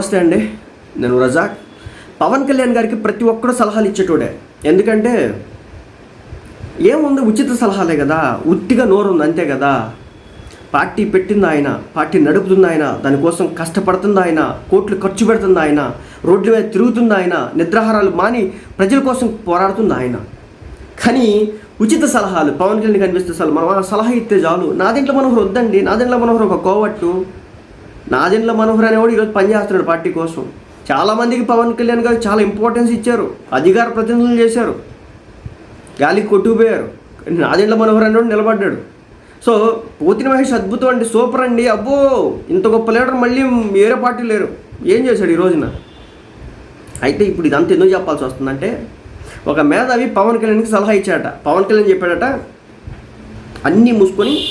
నమస్తే అండి. నేను రజాక్. పవన్ కళ్యాణ్ గారికి ప్రతి ఒక్కరు సలహాలు ఇచ్చేటోడే. ఎందుకంటే ఏముంది ఉచిత సలహాలే కదా. ఉత్తిగా నోరు ఉంది అంతే కదా. పార్టీ పెట్టింది ఆయన పార్టీ నడుపుతుంది ఆయన దానికోసం కష్టపడుతుంది ఆయన కోట్లు ఖర్చు పెడుతుంది ఆయన రోడ్ల మీద తిరుగుతుంది ఆయన నిద్రాహారాలు మాని ప్రజల కోసం పోరాడుతుంది ఆయన. కానీ ఉచిత సలహాలు పవన్ కళ్యాణ్ కనిపిస్తే అసలు మనం సలహా ఇస్తే చాలు. నా దీంట్లో మనోహర్ వద్దండి. నాదింట్లో మనోహర్ ఒక కోవట్టు. నాదెండ్ల మనోహర్ అనేవాడు ఈరోజు పనిచేస్తున్నాడు పార్టీ కోసం. చాలామందికి పవన్ కళ్యాణ్ గారు చాలా ఇంపార్టెన్స్ ఇచ్చారు. అధికార ప్రతినిధులు చేశారు. గాలికి కొట్టుకుపోయారు. నాదెండ్ల మనోహర్ అనేవాడు నిలబడ్డాడు. సో పోతిన మహేష్ అద్భుతం అండి. సూపర్ అండి. అబ్బో! ఇంత గొప్ప లీడర్ మళ్ళీ వేరే పార్టీ లేరు. ఏం చేశాడు ఈ రోజున? అయితే ఇప్పుడు ఇదంతా ఎందుకు చెప్పాల్సి వస్తుందంటే ఒక మేధావి పవన్ కళ్యాణ్కి సలహా ఇచ్చాడట. పవన్ కళ్యాణ్ చెప్పాడట అన్నీ మూసుకొని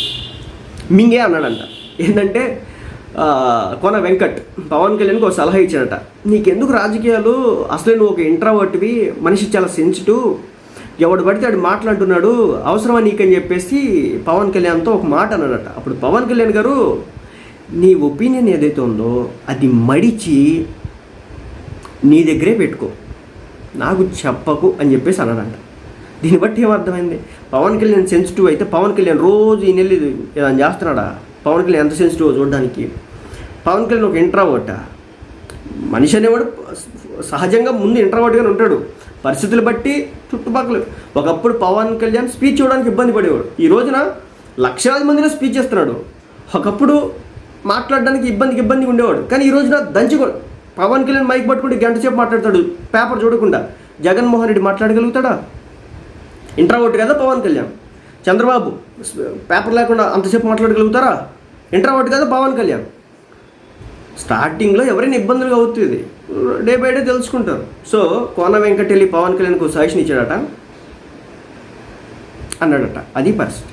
మింగే అన్నాడంట. ఏంటంటే కొన వెంకట్ పవన్ కళ్యాణ్కి ఒక సలహా ఇచ్చాడట. నీకెందుకు రాజకీయాలు? అసలే నువ్వు ఒక ఇంట్రావర్ట్వి మనిషి చాలా సెన్సిటివ్. ఎవడు పడితే ఆడు మాట్లాడుతున్నాడు అవసరమా నీకని చెప్పేసి పవన్ కళ్యాణ్తో ఒక మాట అన్నాడట. అప్పుడు పవన్ కళ్యాణ్ గారు నీ ఒపీనియన్ ఏదైతే ఉందో అది మడిచి నీ దగ్గరే పెట్టుకో. నాకు చెప్పకు అని చెప్పేసి అన్నాడంట. దీన్ని బట్టి ఏమర్థమైంది? పవన్ కళ్యాణ్ సెన్సిటివ్ అయితే పవన్ కళ్యాణ్ రోజు ఈ నెల్లి ఏదైనా చేస్తున్నాడా? పవన్ కళ్యాణ్ ఎంత సెన్సిటివ్ చూడడానికి? పవన్ కళ్యాణ్ ఒక ఇంట్రావర్ట మనిషి అనేవాడు సహజంగా ముందు ఇంట్రావర్ట్గానే ఉంటాడు. పరిస్థితులు బట్టి చుట్టుపక్కల ఒకప్పుడు పవన్ కళ్యాణ్ స్పీచ్ ఇవ్వడానికి ఇబ్బంది పడేవాడు. ఈ రోజున లక్షలాది మందిలో స్పీచ్ ఇస్తున్నాడు ఒకప్పుడు మాట్లాడడానికి ఇబ్బందికి ఇబ్బందిగా ఉండేవాడు. కానీ ఈ రోజున దంచుకో పవన్ కళ్యాణ్ మైక్ పట్టుకుంటే గంట సేపు మాట్లాడతాడు. పేపర్ చూడకుండా. జగన్మోహన్ రెడ్డి మాట్లాడగలుగుతాడా? ఇంట్రావర్ట్ కదా పవన్ కళ్యాణ్. చంద్రబాబు పేపర్ లేకుండా అంతసేపు మాట్లాడగలుగుతారా? ఇంట్రావర్ట్ కదా పవన్ కళ్యాణ్. స్టార్టింగ్లో ఎవరైనా ఇబ్బందులుగా అవుతుంది డే బై డే తెలుసుకుంటారు. సో కోన వెంకటెల్లి పవన్ కళ్యాణ్కు సజెషన్ ఇచ్చాడట. అన్నాడట. అది పరిస్థితి.